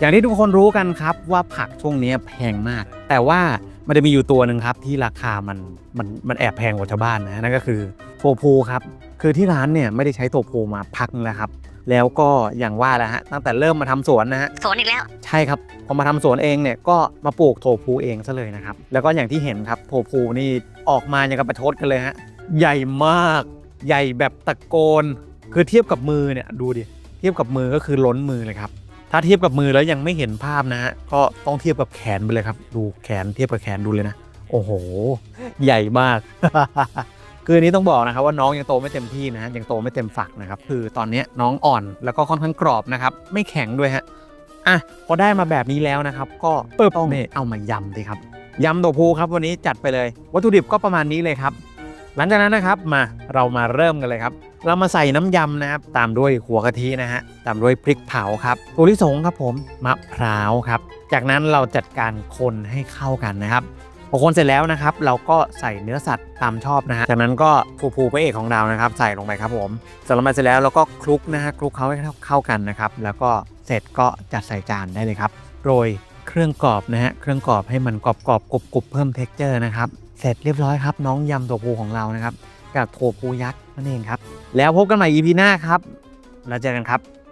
อย่างที่ทุกคนรู้กันครับว่าผักช่วงนี้แพงมาก แต่ว่ามันจะมีอยู่ตัวหนึ่งครับที่ราคามันมันมันแอบแพงกว่าชาวบ้านนะนั่นก็คือโทฟูครับคือที่ร้านเนี่ยไม่ได้ใช้โทฟูมาพักนึงแล้วครับ แล้วก็อย่างว่าแหละฮะตั้งแต่เริ่มมาทำสวนนะฮะสวนอีกแล้วใช่ครับพอมาทำสวนเองเนี่ยก็มาปลูกโทฟูเองซะเลยนะครับแล้วก็อย่างที่เห็นครับโทฟูนี่ออกมาอย่างกับประชดกันเลยฮะใหญ่มากใหญ่แบบตะโกน คือเทียบกับมือเนี่ยดูดิเทียบกับมือก็คือล้นมือเลยครับ ถ้าเทียบกับมือแล้วยังไม่เห็นภาพนะฮะก็ต้องเทียบกับแขนไปเลยครับ ดูแขนเทียบกับแขนดูเลยนะ โอ้โห ใหญ่มาก คืออันนี้ต้องบอกนะครับว่าน้องยังโตไม่เต็มที่นะฮะยังโตไม่เต็มฝักนะครับคือตอนเนี้ยน้องอ่อนแล้วก็ค่อนข้างกรอบนะครับไม่แข็งด้วยฮะอะพอได้มาแบบนี้แล้วนะครับ ก็ต้องนี่เอามายำสิครับยำตัวพูครับวันนี้จัดไปเลย วัตถุดิบก็ประมาณนี้เลยครับ หลังจากนั้นนะครับมาเรามาเริ่มกันเลยครับ เรามาใส่น้ำยำนะครับตามด้วยหัวกะทินะฮะตามด้วยพริกเผาครับถั่วลิสงครับผมมะพร้าวครับ จากนั้นเราจัดการคนให้เข้ากันนะครับพอคนเสร็จแล้วนะครับ เราก็ใส่เนื้อสัตว์ตามชอบนะฮะจากนั้นก็ฟูฟูพระเอกของเรานะครับ ใส่ลงไปครับผมเสร็จแล้วมาเสร็จแล้วเราก็คลุกนะฮะคลุกเขาให้เข้ากันนะครับ แล้วก็เสร็จก็จัดใส่จานได้เลยครับโรย เครื่องกรอบนะฮะเครื่องกรอบให้มันกรอบกรอบกรุบกรุบเพิ่มเท็กเจอร์นะครับเสร็จเรียบร้อยครับ น้องยำตัวปูของเรานะครับกับโทปูยักษ์นั่นเองครับ แล้วพบกันใหม่ EP หน้าครับ แล้วเจอกันครับ